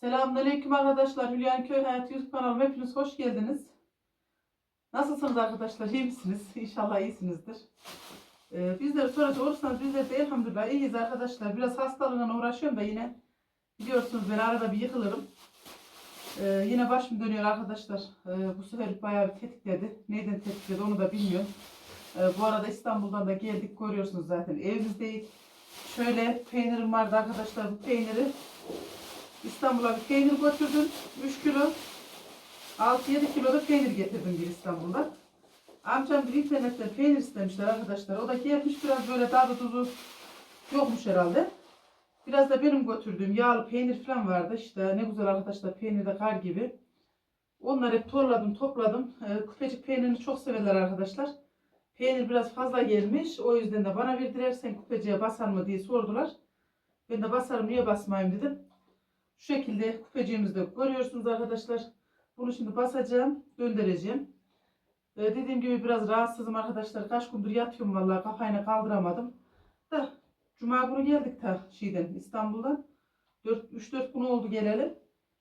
Selamünaleyküm arkadaşlar. Hülya'nın Köy Hayatı YouTube kanalıma hepiniz hoş geldiniz. Nasılsınız arkadaşlar? İyi misiniz? İnşallah iyisinizdir. Ee, bizleri soracak olursanız bizler de elhamdülillah iyiyiz arkadaşlar. Biraz hastalığına uğraşıyorum da yine biliyorsunuz ben arada bir yıkılırım. Ee, yine başım dönüyor arkadaşlar. Ee, bu sefer bayağı bir tetikledi. Neyden tetikledi onu da bilmiyorum. Ee, bu arada İstanbul'dan da geldik görüyorsunuz zaten evimizdeyiz. Şöyle peynirim vardı arkadaşlar. Bu peyniri İstanbul'a bir peynir götürdüm. 3 kilo. 6-7 kilo da peynir getirdim bir İstanbul'da. Amcam bir internetten peynir istemişler arkadaşlar. O da gelmiş biraz böyle tadı tuzu yokmuş herhalde. Biraz da benim götürdüğüm yağlı peynir falan vardı. İşte ne güzel arkadaşlar peynir de kar gibi. Onları hep torladım topladım. Ee, küpecik peynirini çok severler arkadaşlar. Peynir biraz fazla gelmiş. O yüzden de bana verdiler sen küpeciye basar mı diye sordular. Ben de basarım niye basmayayım dedim. Şu şekilde kupeciğimizde görüyorsunuz arkadaşlar. Bunu şimdi basacağım, döndüreceğim. Ee, dediğim gibi biraz rahatsızım arkadaşlar. Kaç gündür yatıyorum vallahi kafayla kaldıramadım. Da Cuma günü geldik ta şeyden İstanbul'dan. 3-4 gün oldu gelelim.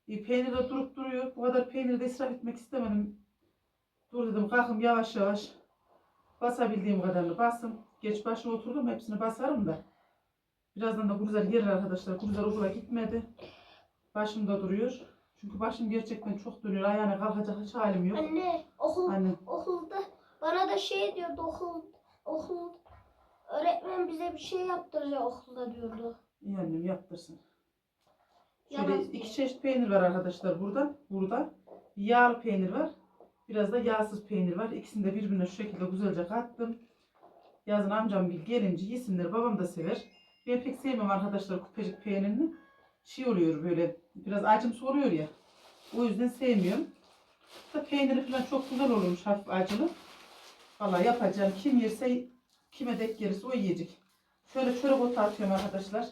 E, peynir de durup duruyor. Bu kadar peyniri de israf etmek istemedim. Dur dedim kalkım yavaş yavaş. Basabildiğim kadarını bastım. Geç başına oturdum hepsini basarım da. Birazdan da Gülizar gelir arkadaşlar. Gülizar okula gitmedi. Başımda duruyor. Çünkü başım gerçekten çok dönüyor. Ayağına kalkacak hiç halim yok. Anne okul Anne. okulda bana da şey diyordu okul okul öğretmen bize bir şey yaptıracak okulda diyordu. İyi annem yaptırsın. Şöyle Yalan iki çeşit peynir var arkadaşlar burada. Burada yağlı peynir var. Biraz da yağsız peynir var. İkisini de birbirine şu şekilde güzelce kattım. Yazın amcam gelince yesinler. Babam da sever. Ben pek sevmem arkadaşlar kupecik peynirini. Şey oluyor böyle biraz acımsı oluyor ya. O yüzden sevmiyorum. Da peyniri falan çok güzel olurmuş hafif acılı. Vallahi yapacağım. Kim yerse kime denk gelirse o yiyecek. Şöyle çörek otu atıyorum arkadaşlar.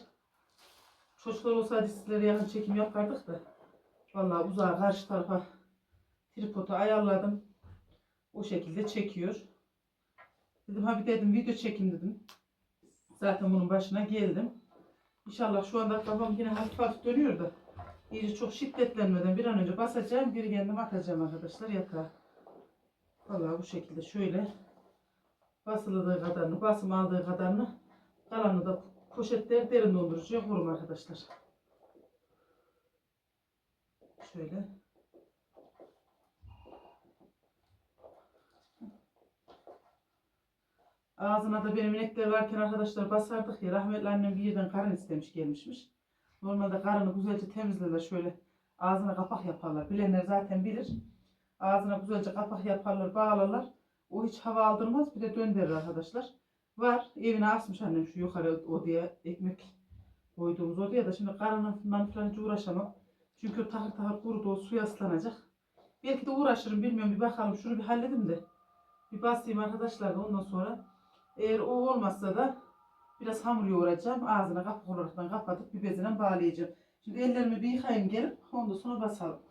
Çocuklar olsaydı sizlere yakın çekim yapardık da. Vallahi uzağa karşı tarafa tripodu ayarladım. O şekilde çekiyor. Dedim ha bir dedim video çekim dedim. Zaten bunun başına geldim. İnşallah şu anda kafam yine hafif hafif dönüyor da. İyice çok şiddetlenmeden bir an önce basacağım. Geri kendim atacağım arkadaşlar yatağa. Vallahi bu şekilde şöyle basıldığı kadarını, basım aldığı kadarını kalanı da poşetler derin dondurucuya koyuyorum arkadaşlar. Şöyle. Ağzına da benim inekler varken arkadaşlar basardık ya rahmetli annem bir yerden karın istemiş gelmişmiş. Normalde karını güzelce temizlerler şöyle ağzına kapak yaparlar. Bilenler zaten bilir. Ağzına güzelce kapak yaparlar, bağlarlar. O hiç hava aldırmaz bir de döndürür arkadaşlar. Var evine asmış annem şu yukarı odaya ekmek koyduğumuz odaya da şimdi karınla falan hiç uğraşamam. Çünkü o tahır tahır kurudu o suya ıslanacak. Belki de uğraşırım bilmiyorum bir bakalım şunu bir halledim de. Bir basayım arkadaşlar da ondan sonra. Eğer o olmazsa da biraz hamur yoğuracağım. Ağzına kapak olaraktan kapatıp bir bezine bağlayacağım. Şimdi ellerimi bir yıkayayım gelip ondan sonra basalım.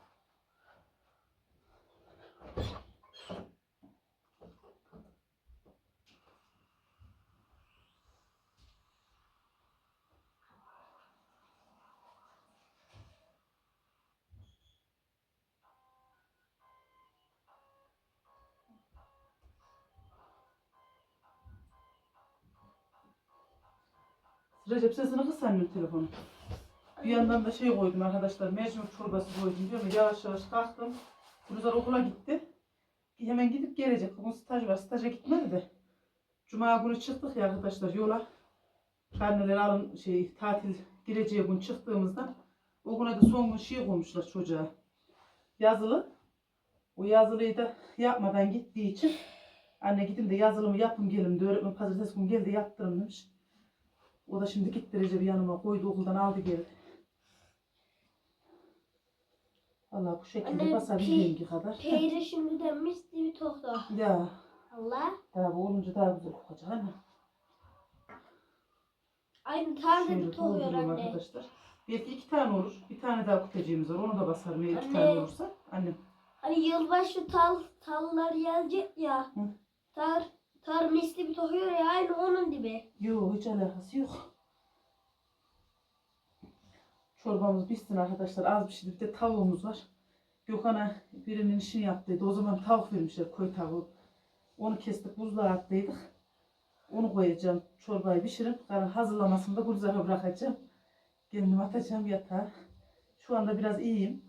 Recep sesini kıs annem telefonu. Bir yandan da şey koydum arkadaşlar. Mercimek çorbası koydum diyorum. ya, Yavaş yavaş kalktım. Gülizar okula gitti. Hemen gidip gelecek. Bugün staj var. Staja gitmedi de. Cuma günü çıktık ya arkadaşlar yola. Karneleri alın şey tatil gireceği gün çıktığımızda o güne de son gün şey koymuşlar çocuğa. Yazılı. O yazılıyı da yapmadan gittiği için anne gidin de yazılımı yapın gelin de öğretmen pazartesi günü geldi yaptırın demiş. O da şimdi gitti Recep yanıma koydu okuldan aldı geldi. Valla bu şekilde Anne, basabildiğim kadar. Peyri şimdiden mis gibi toktu. Ya Allah. daha bu olunca daha güzel kokacak hani. Aynı Şöyle bir tokuyor anne. arkadaşlar. Belki iki tane olur. Bir tane daha kupeciğimiz var. Onu da basarım eğer iki tane olursa. Annem. Hani yılbaşı tal tallar gelecek ya. Hı. Tar tar misli bir tokuyor ya aynı onun gibi. Yok hiç alakası yok. Çorbamız bitsin arkadaşlar. Az bir şey bir de tavuğumuz var. Gökhan'a birinin işini yaptıydı. O zaman tavuk vermişler koy tavuğu. Onu kestik buzluğa attıydık. Onu koyacağım. Çorbayı pişirip karın hazırlamasını da Gülzar'a bırakacağım. Kendim atacağım yatağa. Şu anda biraz iyiyim.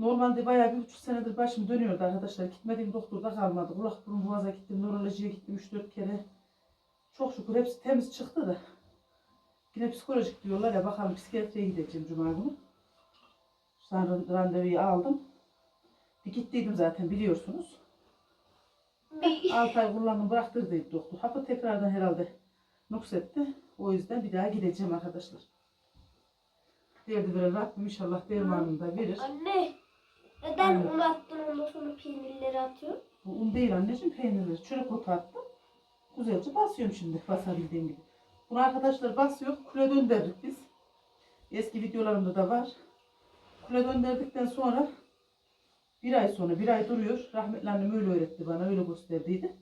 Normalde bayağı bir buçuk senedir başım dönüyordu arkadaşlar. Gitmediğim doktorda kalmadı. Kulak burun boğaza gittim. Nörolojiye gittim 3-4 kere. Çok şükür hepsi temiz çıktı da. Yine psikolojik diyorlar ya bakalım psikiyatriye gideceğim cuma günü. Sonra randevuyu aldım. Bir gittiydim zaten biliyorsunuz. 6 ay kullandım bıraktırdıydı doktor. Hapı tekrardan herhalde nuksetti. O yüzden bir daha gideceğim arkadaşlar. Derdi veren Rabbim inşallah dermanını da verir. Anne. Neden Aynen. un attın ondan sonra peynirleri atıyorsun? Bu un değil anneciğim peynirleri. Çörek otu attım. Güzelce basıyorum şimdi basabildiğim gibi. Bunu arkadaşlar basıyor. Kule döndürdük biz. Eski videolarımda da var. Kule döndürdükten sonra bir ay sonra bir ay duruyor. Rahmetli annem öyle öğretti bana öyle gösterdiydi.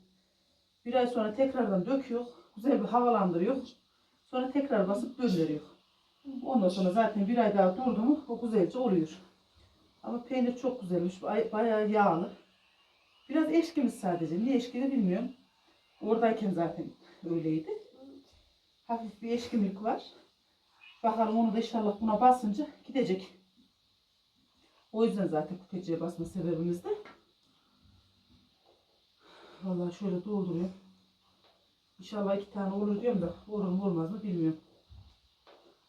Bir ay sonra tekrardan döküyor. Güzel bir havalandırıyor. Sonra tekrar basıp döndürüyor. Ondan sonra zaten bir ay daha durdu mu o güzelce oluyor. Ama peynir çok güzelmiş. Bay- Bayağı yağlı. Biraz eşkimiz sadece. Niye eşkili bilmiyorum. Oradayken zaten öyleydi. Hafif bir eşkimlik var. Bakalım onu da inşallah buna basınca gidecek. O yüzden zaten kupeciye basma sebebimiz de. Vallahi şöyle dolduruyorum. İnşallah iki tane olur diyorum da olur mu olmaz mı bilmiyorum.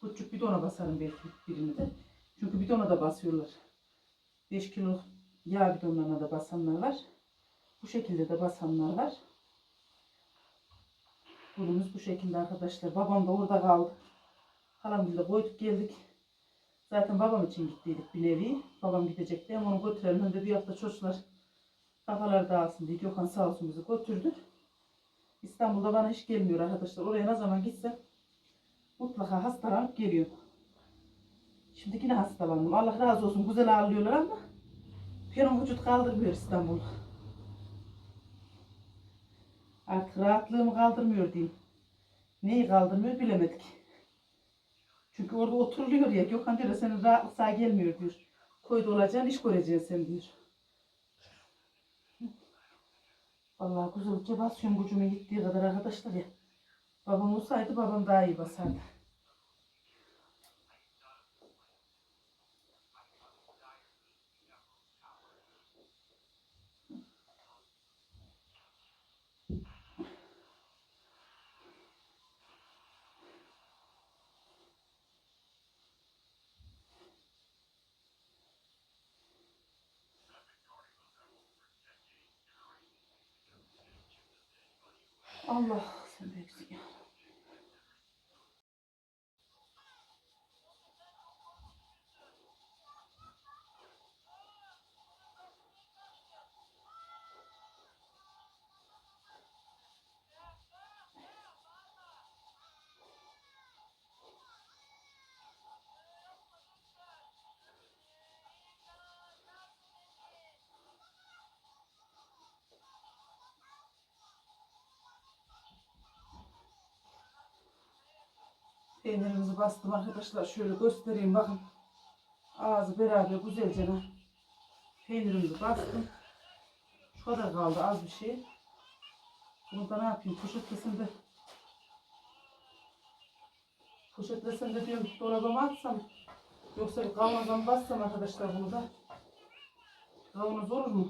Küçük bidona basarım belki birini de. Çünkü bidona da basıyorlar. 5 kilo yağ bidonlarına da basanlar var. Bu şekilde de basanlar var. Bunumuz bu şekilde arkadaşlar. Babam da orada kaldı. Halamgil'de de koyduk geldik. Zaten babam için gittiydik bir nevi. Babam gidecekti ama onu götürelim. De bir hafta çocuklar kafalar dağılsın diye Gökhan sağ olsun bizi götürdü. İstanbul'da bana hiç gelmiyor arkadaşlar. Oraya ne zaman gitsem mutlaka hastalanıp geliyorum. Şimdi yine hastalandım. Allah razı olsun. Güzel ağırlıyorlar ama benim vücut kaldırmıyor İstanbul. Artık rahatlığımı kaldırmıyor diyeyim. Neyi kaldırmıyor bilemedik. Çünkü orada oturuluyor ya. Gökhan diyor senin rahatlık sağ gelmiyor diyor. Koyda olacaksın iş göreceksin sen diyor. Vallahi güzelce basıyorum gücümün gittiği kadar arkadaşlar ya. Babam olsaydı babam daha iyi basardı. Allah sen büyüksün ya. Peynirimizi bastım arkadaşlar. Şöyle göstereyim bakın. Ağzı beraber güzelce peynirimizi bastım. Şu kadar kaldı az bir şey. Bunu da ne yapayım? Poşetlesem de poşetlesem de diyorum dolabıma atsam yoksa mı bassam arkadaşlar bunu da kavanoz olur mu?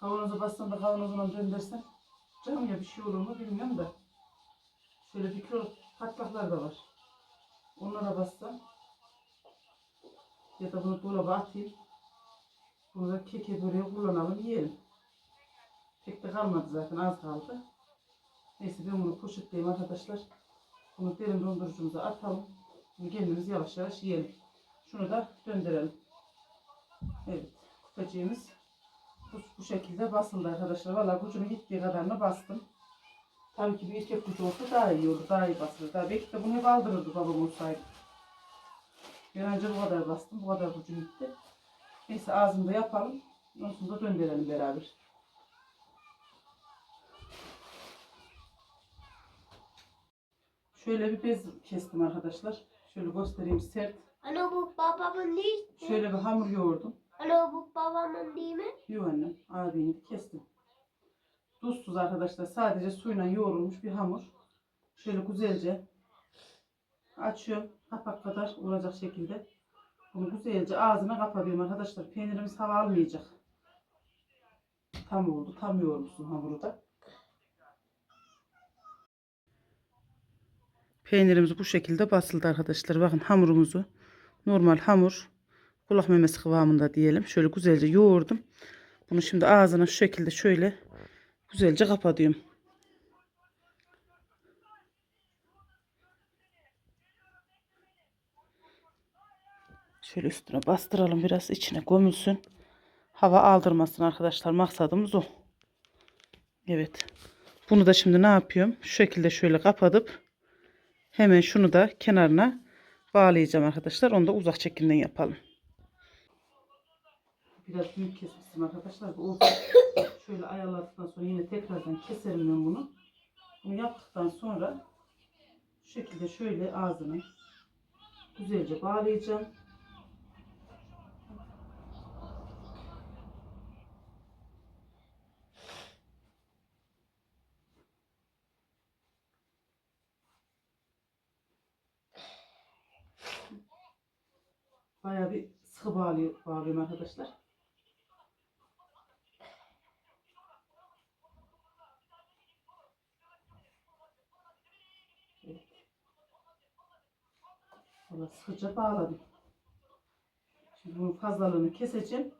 Kavanoza bassam da kavanozuna döndürsem canım ya bir şey olur mu bilmiyorum da şöyle bir kilo patlaklar da var. Onlara bassam ya da bunu dolaba atayım. Bunu da keke böreği kullanalım yiyelim. Pek de kalmadı zaten az kaldı. Neyse ben bunu poşetleyeyim arkadaşlar. Bunu derin dondurucumuza atalım. Bunu kendimiz yavaş yavaş yiyelim. Şunu da döndürelim. Evet kupacığımız bu, bu şekilde basıldı arkadaşlar. Valla gücümü gittiği kadarını bastım. Tabii ki bir erkek kutu olsa daha iyi olur, daha iyi basılır. Daha belki de bunu hep aldırırdı babam olsaydı. Ben önce bu kadar bastım, bu kadar gücüm gitti. Neyse ağzımda yapalım. Ondan sonra döndürelim beraber. Şöyle bir bez kestim arkadaşlar. Şöyle göstereyim sert. Ana bu babamın değil mi? Şöyle bir hamur yoğurdum. Ana bu babamın değil mi? Yok annem. Abini kestim. Tuzsuz arkadaşlar. Sadece suyla yoğrulmuş bir hamur. Şöyle güzelce açıyorum. Kapak kadar olacak şekilde. Bunu güzelce ağzına kapatıyorum arkadaşlar. Peynirimiz hava almayacak. Tam oldu. Tam yoğurmuşsun hamuru da. Peynirimiz bu şekilde basıldı arkadaşlar. Bakın hamurumuzu normal hamur kulak memesi kıvamında diyelim. Şöyle güzelce yoğurdum. Bunu şimdi ağzına şu şekilde şöyle güzelce kapatıyorum. Şöyle üstüne bastıralım biraz içine gömülsün. Hava aldırmasın arkadaşlar. Maksadımız o. Evet. Bunu da şimdi ne yapıyorum? Şu şekilde şöyle kapatıp hemen şunu da kenarına bağlayacağım arkadaşlar. Onu da uzak çekimden yapalım. Biraz büyük kesmiştim arkadaşlar. Bu. Şöyle ayarladıktan sonra yine tekrardan keserim ben bunu. Bunu yaptıktan sonra şu şekilde şöyle ağzını güzelce bağlayacağım. Bayağı bir sıkı bağlıyor, bağlıyorum arkadaşlar. Valla sıkıca bağladım. Şimdi bunun fazlalığını keseceğim.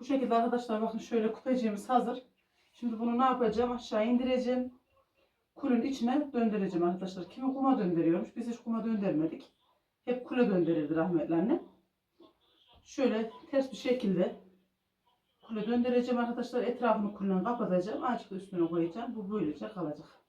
Bu şekilde arkadaşlar bakın şöyle kupeciğimiz hazır. Şimdi bunu ne yapacağım? Aşağı indireceğim. Kulün içine döndüreceğim arkadaşlar. Kimi kuma döndürüyormuş. Biz hiç kuma döndürmedik. Hep kule döndürürdü rahmetli annem. Şöyle ters bir şekilde kule döndüreceğim arkadaşlar. Etrafını kullen kapatacağım. Da üstüne koyacağım. Bu böylece kalacak.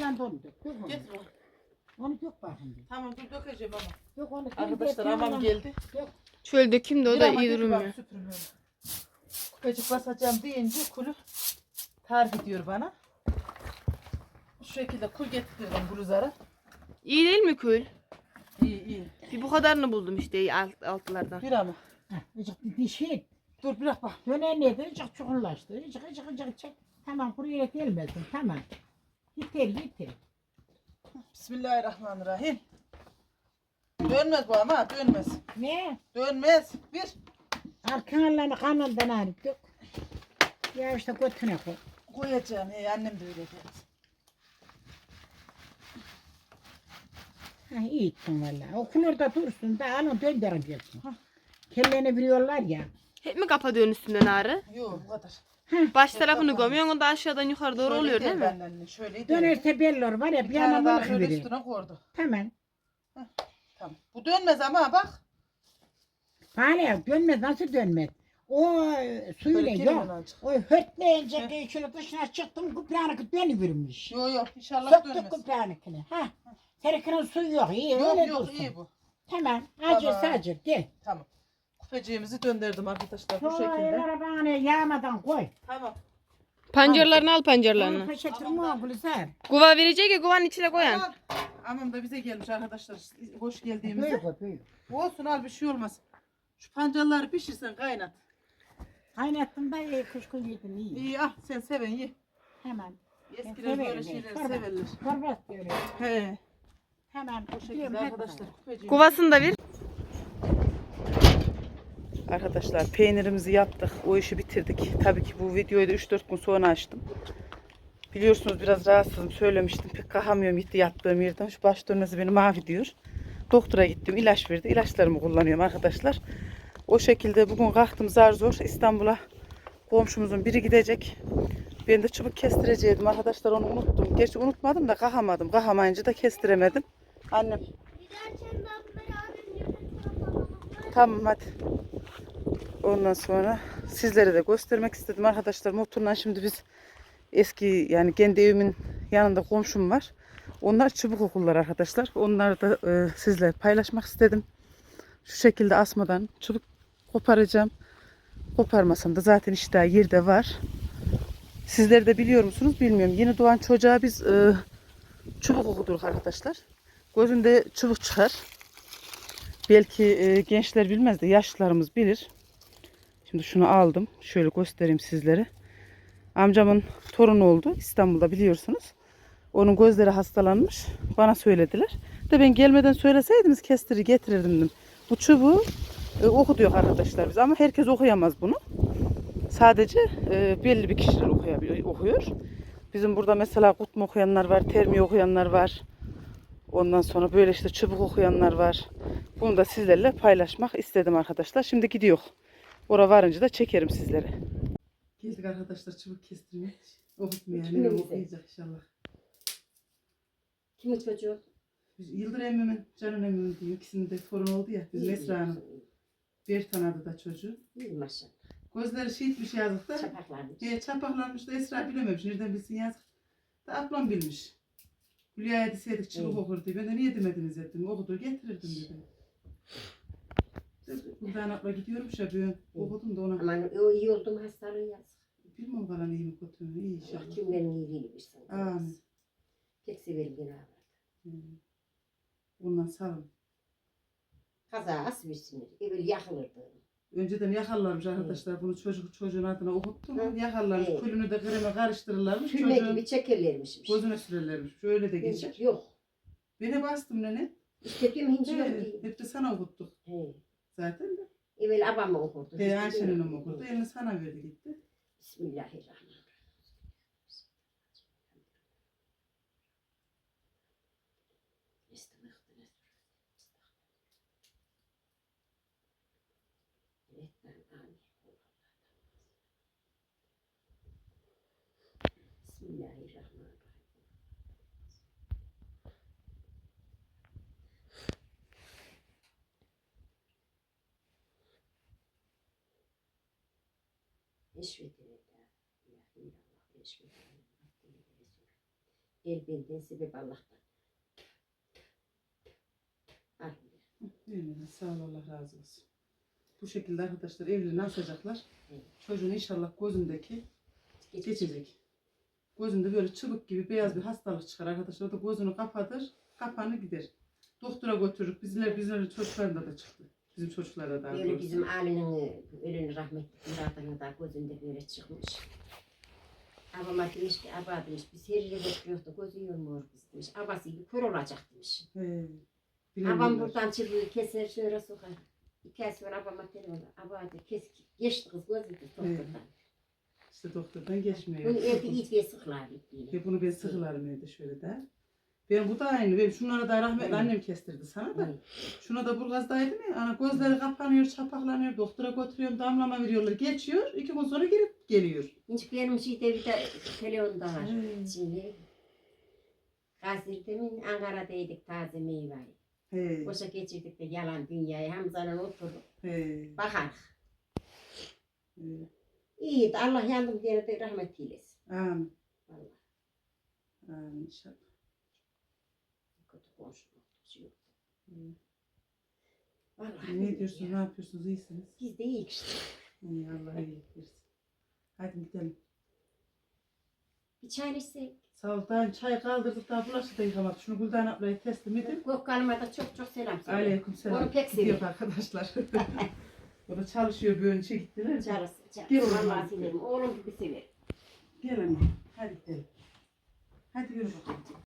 Lan dolu dök. Dök onu. Getir onu. Onu dök bakayım. bir. Tamam dur dökeceğim ama. Dök onu. Arkadaşlar amam geldi. Dök. Şöyle dökeyim de o Bir da ama iyi durmuyor. bak. Kupacık basacağım deyince kulü tarif ediyor bana. Şu şekilde kul getirdim bluzara. İyi değil mi kül? İyi iyi. Bir bu kadarını buldum işte alt, altlardan. Bir ama. Icık bir dişi. Dur bırak bak. Döner neydi? Icık çukurlaştı. Icık icık icık çek. Tamam buraya gelmesin. Tamam. Yeter yeter. Bismillahirrahmanirrahim. Dönmez bu ama dönmez. Ne? Dönmez. Bir. Arkalarını kanından alıp dök. Ya işte götüne koy. Koyacağım. Hey, annem de öyle dedi. Ha, iyi ettin valla. Okul orada dursun da alın döndürün gelsin. Kelleni biliyorlar ya. Hep mi kapatıyorsun üstünden ağrı? Yok bu kadar. Baş tarafını gömüyorsun o da aşağıdan yukarı doğru Şöyle oluyor değil mi? benden, Şöyle gider. Dönerse belli olur var ya bir Bir tane yana daha balık şöyle verir. üstüne koydu. Tamam. Tamam. Bu dönmez ama bak. Hala dönmez nasıl dönmez? O e, suyla Böyle yok. azıcık. O hörtleyince de şöyle dışına çıktım kuprağını dönüvermiş. Yok yok inşallah Söktük dönmez. kuprağını. Ha. Serikinin suyu yok. iyi Yok öyle yok dursun. iyi bu. Tamam. Acır Tamam. sacır gel. Tamam. Kupeciğimizi döndürdüm arkadaşlar bu Şu şekilde. arabanı yağmadan koy. Tamam. Pancarlarını al Onu pancarlarını. poşetin muhabbı ser. Guva verecek ya guvanın içine koyan. Anam da bize gelmiş arkadaşlar. Hoş Büyük geldiğimizde. o büyük. Olsun al bir şey olmaz. Şu pancarları pişirsen kaynat. Kaynattım da iyi kuşkun yedim iyi. İyi ah sen seven ye. Hemen. Eskiler böyle çorba. severler. Çorba diyorum. He. Hemen Bu şekilde arkadaşlar. Guvasını da ver. Arkadaşlar peynirimizi yaptık. O işi bitirdik. Tabii ki bu videoyu da 3-4 gün sonra açtım. Biliyorsunuz biraz rahatsızım. Söylemiştim. Pek kalkamıyorum gitti yattığım yerden. Şu baş dönmesi beni mahvediyor. Doktora gittim. ilaç verdi. İlaçlarımı kullanıyorum arkadaşlar. O şekilde bugün kalktım zar zor İstanbul'a. Komşumuzun biri gidecek. Ben de çubuk kestireceğim arkadaşlar onu unuttum. Gerçi unutmadım da kalkamadım. Kalkamayınca da kestiremedim. Annem Tamam hadi. Ondan sonra sizlere de göstermek istedim arkadaşlar. Motorla şimdi biz eski yani kendi evimin yanında komşum var. Onlar çubuk okullar arkadaşlar. Onları da e, sizle paylaşmak istedim. Şu şekilde asmadan çubuk koparacağım. Koparmasam da zaten işte daha yerde var. Sizler de biliyor musunuz bilmiyorum. Yeni doğan çocuğa biz e, çubuk okuduk arkadaşlar. Gözünde çubuk çıkar. Belki e, gençler bilmez de yaşlılarımız bilir. Şimdi şunu aldım. Şöyle göstereyim sizlere. Amcamın torunu oldu İstanbul'da biliyorsunuz. Onun gözleri hastalanmış. Bana söylediler. De ben gelmeden söyleseydiniz kestiri getirirdim. Bu çubuğu e, okuduyor arkadaşlar biz ama herkes okuyamaz bunu. Sadece e, belli bir kişiler okuyabiliyor, okuyor. Bizim burada mesela kutma okuyanlar var, termi okuyanlar var. Ondan sonra böyle işte çubuk okuyanlar var. Bunu da sizlerle paylaşmak istedim arkadaşlar. Şimdi gidiyor. Ora varınca da çekerim sizlere. Geldik arkadaşlar çubuk kestirmeye. Okutmaya. Kimin Nenem bize? okuyacak inşallah. Kimin çocuğu? Biz Yıldır emmimin, Canan emmimin diyor. İkisinin de torun oldu ya. Bizim Esra'nın. Bir tane da çocuğu. İyi maşallah. Gözleri şişmiş yazık da. Çapaklarmış. He, çapaklanmış da Esra bilememiş. Nereden bilsin yazık. Da ablam bilmiş. Hülya'ya deseydik çubuk Evet. okur diye. Ben de niye demediniz dedim. Okudur getirirdim dedim. Buradan abla gidiyormuş ya ben okudum da ona. Aman o iyi oldu mu hastalığı yazık. Bilmem kalan iyi mi kötü mü? İyi Allah inşallah. cümlenin iyiliğini bilsin. Amin. Pek severim günahı. Hmm. Ondan sağım. Kaza as bilsinler. Evvel yakılırdı. Önceden yakarlarmış arkadaşlar bunu çocuk çocuğun adına okuttum. Hı. Yakarlarmış. Evet. Külünü de kreme karıştırırlarmış. Füme Çocuğun gibi çekerlermiş. gözüne sürerlermiş. Şöyle de geçer. Yok. Beni bastım nene. İşte diyorum hinci yok He, değil. hep de sana okuttuk He. zaten de. Evvel abam okurdu. He, Ayşe'nin okurdu. Elini sana verdi gitti. Bismillahirrahmanirrahim. Eşvedi ve la ilahe illallah eşvedi ve la ilahe illallah. El benden sebep Allah'tan. Eline sağ ol Allah razı olsun. Bu şekilde arkadaşlar evliliğini asacaklar. Evet. Çocuğun inşallah gözündeki Geç- geçecek. Gözünde böyle çubuk gibi beyaz bir hastalık çıkar arkadaşlar. O da gözünü kapatır, kapanır gider. Doktora götürürük. Bizler, bizlerin çocuklarında da çıktı. Bizim çocuklara da. Böyle bizim Ali'nin ölünü rahmetli Murat'ın da gözünde böyle çıkmış. Abama demiş ki, aba demiş, biz her yere götürüyoruz da gözü yormuyor kız demiş. Abası gibi kör olacak demiş. He, Abam buradan çırpıyı keser şöyle sokar. İki ay sonra abama telefon Aba de kes geçti kız gözü de doktordan. İşte doktordan geçmiyor. Bunu evde iyice sıklar bittiğini. Ve bunu ben sıkılarım evde şöyle de. Ben bu da aynı. Benim şunlara da rahmetli annem kestirdi sana da. Şuna da burgazdaydım ya. Ana gözleri kapanıyor, çapaklanıyor. Doktora götürüyorum, damlama veriyorlar. Geçiyor. iki gün sonra geri geliyor. Hiç benim şeyde bir de telefonda var. He. Şimdi Gazi'de mi Ankara'daydık taze meyveyi. He. Boşa geçirdik de yalan dünyayı Hamza'nın oturduk. He. Bakar. İyi Allah yandım diye de rahmet eylesin. Amin. Vallahi Amin inşallah. Bir. He. Vallahi Ne diyorsunuz, ne yapıyorsunuz? İyisiniz. Biz de iyi işte. İyi, Allah iyilik versin. Hadi gidelim. Bir çay içsek. Sağ ol. Daha çay kaldırdık daha bulaşık da yıkamadık. Şunu Gülden ablaya teslim edin. Gökhan'ıma da çok çok selam söyle. Aleyküm selam. Onu pek seviyorum. arkadaşlar. o da çalışıyor böyle şey gittiler. Çarası. çarası. Gel oğlum, Vallahi severim. Oğlum gibi severim. Gel anne. Hadi gidelim. Hadi yürü bakalım.